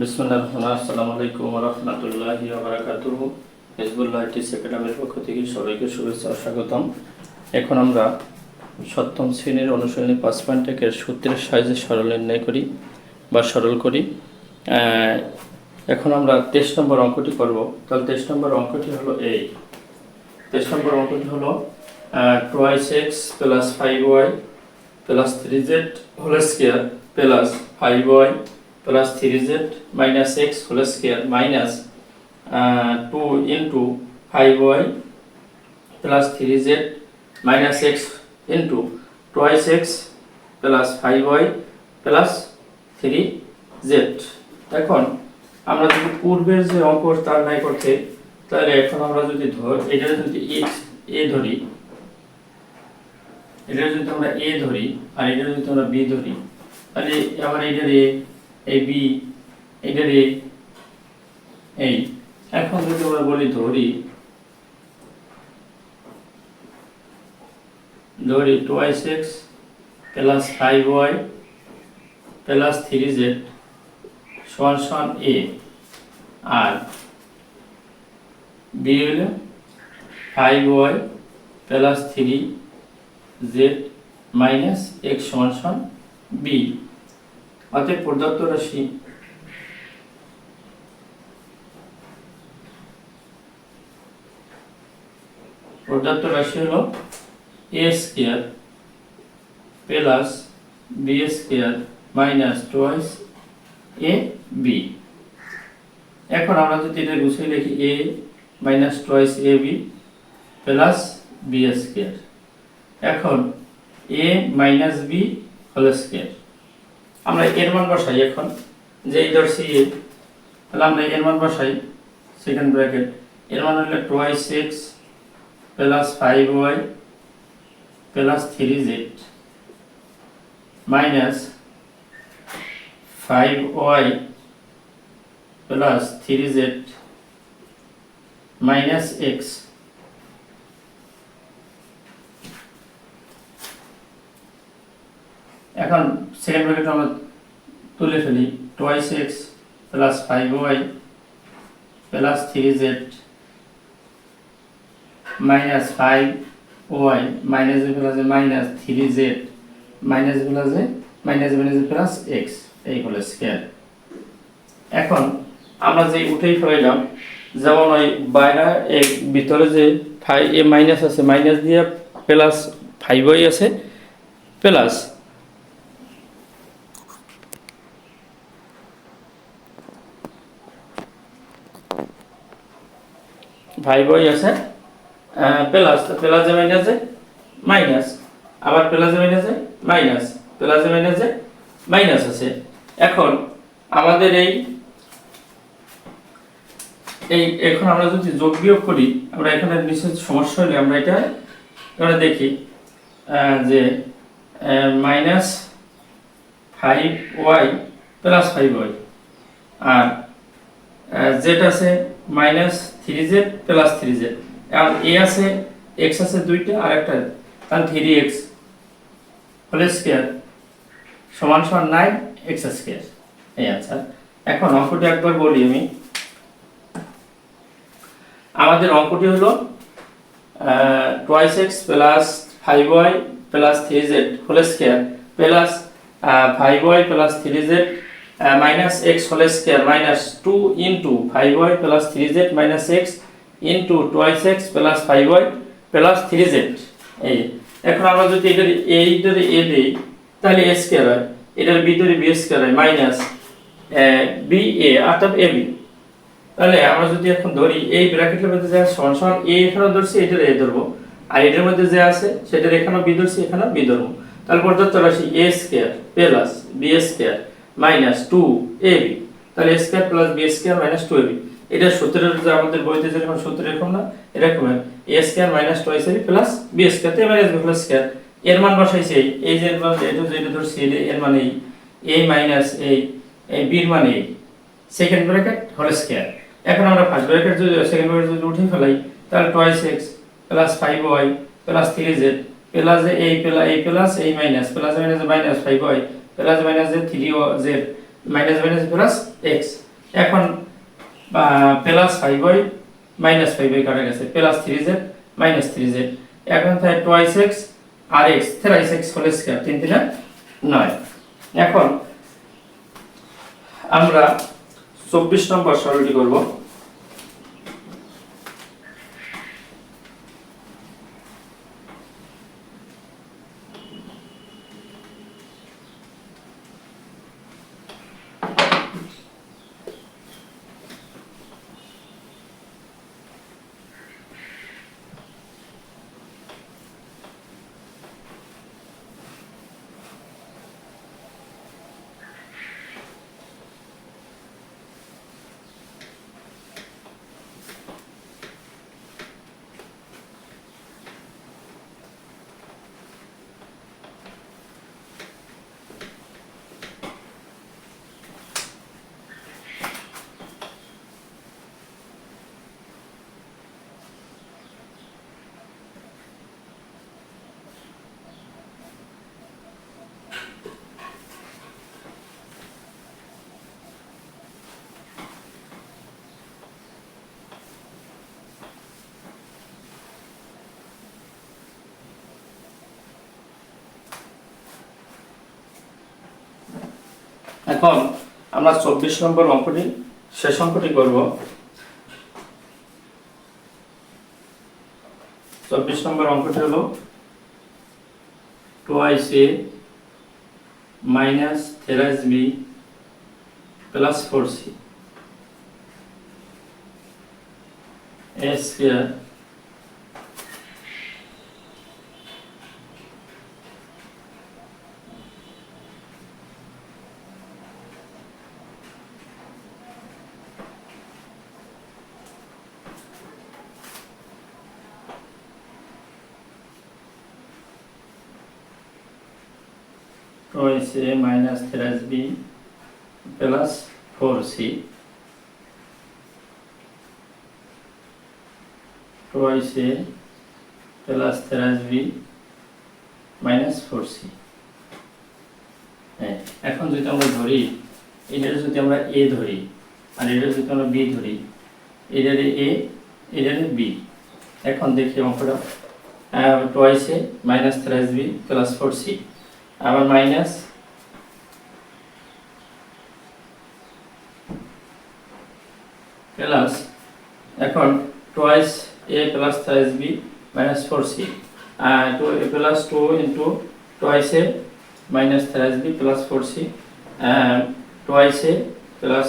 বিসমুল্লাহ রহমান আসসালামু আলাইকুম রহমতুল্লাহি বারাকাতুহু। হিজবুল্লাহ টিস একাডেমির পক্ষ থেকে সবাইকে শুভেচ্ছা ও স্বাগতম। এখন আমরা সপ্তম শ্রেণির অনুশীলনী পাঁচ পয়েন্ট একের সূত্রের সাহায্যে সরল নির্ণয় করি বা সরল করি। এখন আমরা তেইশ নম্বর অঙ্কটি করব। তাহলে তেইশ নম্বর অঙ্কটি হলো এই তেইশ নম্বর অঙ্কটি হলো twice x plus five y plus three z whole square plus five y plus three z minus x whole square minus two into five y plus three z minus x into twice x plus five y plus three z এখন আমরা যদি পূর্বের যে অঙ্ক তার নাই করতে, তাহলে এখন আমরা যদি ধর এটা যদি এ ধরি এটা যদি আমরা এ ধরি, আর এটা যদি আমরা বি ধরি, তাহলে আবার এটার এ এই বি এটার এ এই এখন যদি আমরা বলি ধরি ধরি twice x plus five y plus three z সমান সমান এ আর বি হলো five y plus three z minus x সমান সমান বি অতএব প্রদত্ত রাশি। প্রদত্ত রাশি হলো a square plus b square minus twice a b এখন আমরা যদি এটা গুছিয়ে লিখি a minus twice a b plus b square এখন a minus b whole square আমরা এর মান বসাই এখন, যে এই ধরছি এ, তাহলে আমরা এর মান বসাই সেকেন্ড ব্র্যাকেট এর মান হলো twice six plus five y plus three z minus five y plus three z minus x এখন সেকেন্ড ব্র্যাকেট আমরা তুলে ফেলি। Twice x plus five y plus three z minus five y minus প্লাসে minus three z minus প্লাসে minus minus plus x এই হলো square এখন আমরা যে উঠেই ফেলাইলাম, যেমন ওই বাইরে ভিতরে যে ফাইভ এ মাইনাস আছে মাইনাস দিয়ে প্লাস ফাইভ ওয়াই আছে প্লাস ফাইভ ওয়াই আছে প্লাস প্লাসে মাইনাসে মাইনাস। আবার প্লাসে মাইনাসে মাইনাস। প্লাসে মাইনাসে মাইনাস আছে। এখন আমাদের এই এই এখন আমরা যদি যোগ বিয়োগ করি আমরা এখানে বিশেষ সমস্যা হলে আমরা এটা এখানে দেখি যে minus five Y plus five Y. আর জেড আছে minus three Z plus three Z আর এ আছে এক্স আছে দুইটা, আর একটা তাহলে থ্রি এক্স হোল স্কোয়ার সমান সমান নাইন এক্স স্কোয়ার এই আনসার এখন অঙ্কটি একবার বলি আমি। আমাদের অঙ্কটি হলো twice x plus five y plus three z whole square plus five y plus three z minus x whole square minus two into five y plus three z minus x into twice x plus five y plus three z এই, এখন আমরা যদি এটার এইটার এ দিই, তাহলে a square হয়। এটার ভিতরে বি স্কোয়ার হয় মাইনাস বি এ অর্থাৎ এ বি তাহলে আমরা যদি এখন ধরি, এই ব্র্যাকেটের মধ্যে যা সমান সমান এ এখানে ধরছি, এটার এ ধরবো। আর এটার মধ্যে যে আছে, সেটার এখানেও বি ধরছি, এখানেও বি ধরবো। তাহলে প্রদত্ত রাশি a square plus b square minus two a b. তাহলে a square plus b square minus two a b এটা সূত্রের যে আমাদের বইতে যেরকম সূত্র এরকম না, এরকম a square minus two a plus b square তো মাইনাস বি প্লাস স্কোয়ার এর মান বসাইছে এই যে এর মান এটা যেটা ধরছি এর মানে এই। এই মাইনাস এই এই বির মানে এই। সেকেন্ড ব্র্যাকেট হোল স্কোয়ার এখন আমরা ফার্স্ট ব্র্যাকেট যদি সেকেন্ড ব্র্যাকেট যদি উঠে ফেলাই, তাহলে twice x plus five y plus three z plus এই প্লাস এই প্লাস এই minus plus minus minus five y plus minus z, three ও z, minus minus plus x. এখন plus five y, minus five y কাটা গেছে, plus three z, minus three z. এখন থাকে twice x আর x thrice x whole square তিন তিনে নয়। এখন, আমরা চব্বিশ নম্বর সরলটি করব। এখন আমরা চব্বিশ নম্বর অঙ্কটি শেষ অঙ্কটি করব। চব্বিশ নম্বর অঙ্কটি হলো twice a minus thrice b plus four c a square twice a minus thresh b plus 4c twice a plus thresh b minus 4c হ্যাঁ এখন যদি আমরা ধরি এটার যদি আমরা এ ধরি, আর এটা যদি আমরা বি ধরি এটারে এ এটারে বি এখন দেখি অঙ্কটা। Twice minus thrice b plus four c আবার মাইনাস প্লাস এখন twice a plus thrice b minus four c two a plus two into twice a minus thrice b plus four c twice a plus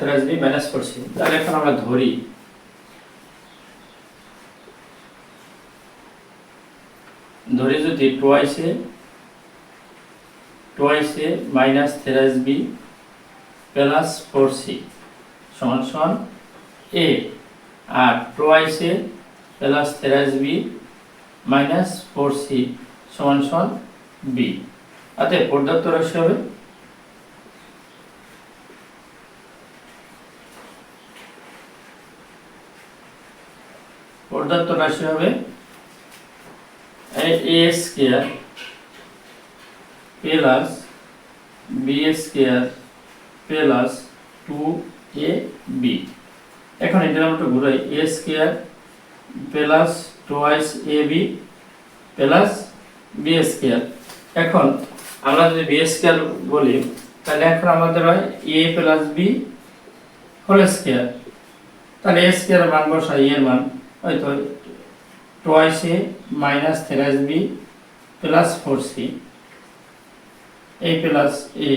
thrice b minus four c তাহলে এখন আমরা ধরি। ধরি যদি twice a twice a minus thrice b plus four c সমান সমান a R twice a plus thrice b minus four c সমান সমান বি অতএব পর্যাপ্ত রাশি হবে। পর্যাপ্ত রাশি হবে। A square plus b square plus two a b এখন এটা আমরা একটু ঘুরাই a square plus twice a b plus b square এখন আমরা যদি বি স্কোয়ার বলি, তাহলে এখন আমাদের হয় a plus b whole square তাহলে এ স্কোয়ার মান বসাই এর মান। হয়তো twice a minus thrice b plus four c a plus a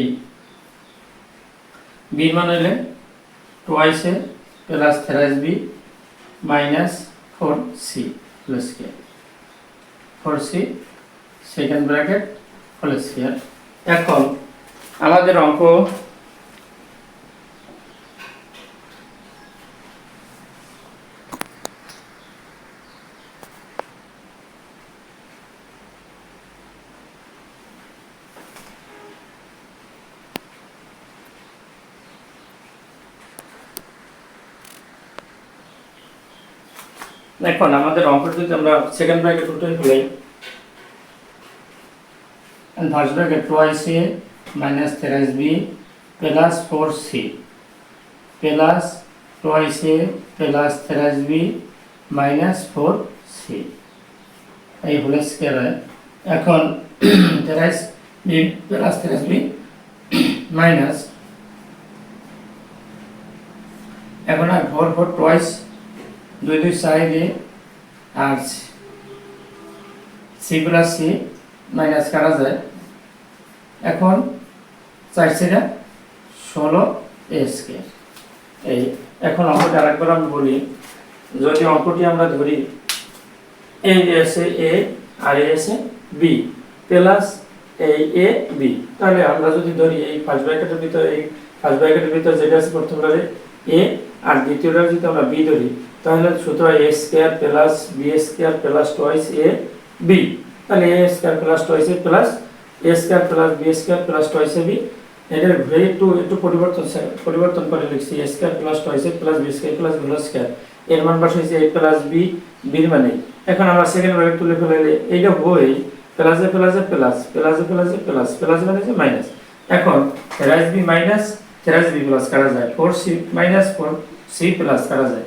b মান হলে twice a plus thrice b minus four c whole square four c second bracket whole square এখন আমাদের অঙ্ক এখন আমাদের অঙ্কটা যদি আমরা সেকেন্ড ব্র্যাকেট উঠে ফেলাই first bracket twice a minus thrice b plus four c plus twice a plus thrice b minus four c এই হোল হয় এখন thrice b plus thrice b minus এখন আর ফোর ফোর টোয়াইস দুই দুই সাইডে আর সি প্লাস সি মাইনাস কাটা যায়। এখন চার সেটা ষোলো এ স্কোয়ার। এই এখন অঙ্কটা আরেকবার আমি বলি, যদি অঙ্কটি আমরা ধরি এই এসে এ আর এসে বি প্লাস এই এ বি তাহলে আমরা যদি ধরি, এই ফার্স্ট ব্র্যাকেটের ভিতরে, এই ফার্স্ট ব্র্যাকেটের ভিতরে যেটা আছে প্রথম এ আর দ্বিতীয়টা যদি আমরা বি ধরি তাহলে সুতরাং a square plus b square plus twice a b তাহলে a square plus twice a plus a square plus b square plus twice a b এটার ভেরি একটু একটু পরিবর্তন পরিবর্তন করে লিখছি a square plus twice a plus b square plus b square এর মান বসাইছি এ প্লাস বি বির মানে। এখন আমরা সেকেন্ড ব্র্যাকেট তুলে ফেলাইলে এইটা বই plus plus plus plus plus plus plus মানে যে মাইনাস এখন thrice b minus thrice b plus করা যায়? Four c minus four c plus করা যায়?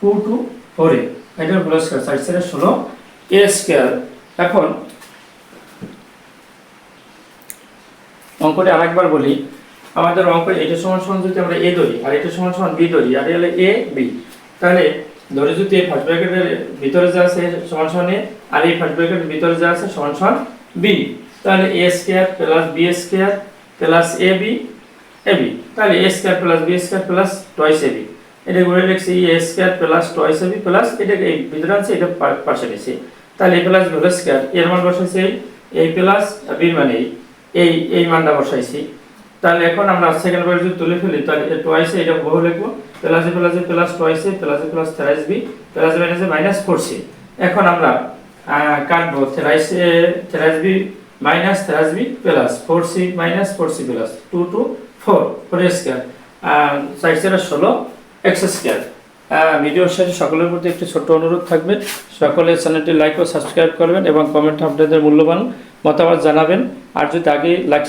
Two two four. এটার প্লাস করা সাইড সাইডে ষোলো। এ স্কোয়ার এখন, অঙ্কটা আরেকবার বলি। আমাদের অঙ্ক এটা সমান সমান যদি আমরা এ ধরি, আর এটা সমান সমান বি ধরি, আর এলে এ বি তাহলে, ধরে যদি এই ফার্স্ট ব্র্যাকেটের ভিতরে যা আছে সমান সমান এ আর এই ফার্স্ট ব্র্যাকেটের ভিতরে যা আছে, সমান সমান বি তাহলে a square plus b square plus a b a b তাহলে a square plus b square plus twice a b এটা করে লিখছি a square plus twice a b plus এটা এই ভিতরে আছে, এটা পাশে নিছি তাহলে এ প্লাস হোল স্কোয়ার এর মান বসাইছি এই প্লাস বির মানে এই। এই মানটা বসাইছি। তাহলে এখন আমরা সেকেন্ড বার যদি তুলে ফেলি, তাহলে এ টোয়াইসে এটা বহু লিখব। Plus a plus a plus টোয়াইসে plus a plus thrice b plus minus minus c এখন আমরা কাটবো thrice thrice b minus thrice b plus four c minus four c plus two two four four square সেটা ষোলো x square ভিডিওর শেষে সকলের প্রতি একটি ছোট্ট অনুরোধ থাকবে। সকলে চ্যানেলটি লাইক ও সাবস্ক্রাইব করবেন এবং কমেন্টে আপনাদের মূল্যবান মতামত জানাবেন। আর যদি আগে লাইক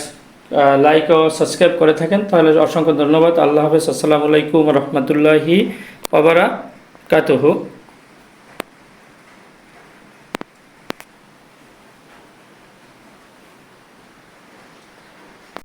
লাইক ও সাবস্ক্রাইব করে থাকেন, তাহলে অসংখ্য ধন্যবাদ। আল্লাহ হাফেজ। আসসালামু আলাইকুম রহমতুল্লাহি ওবরাকাতুহু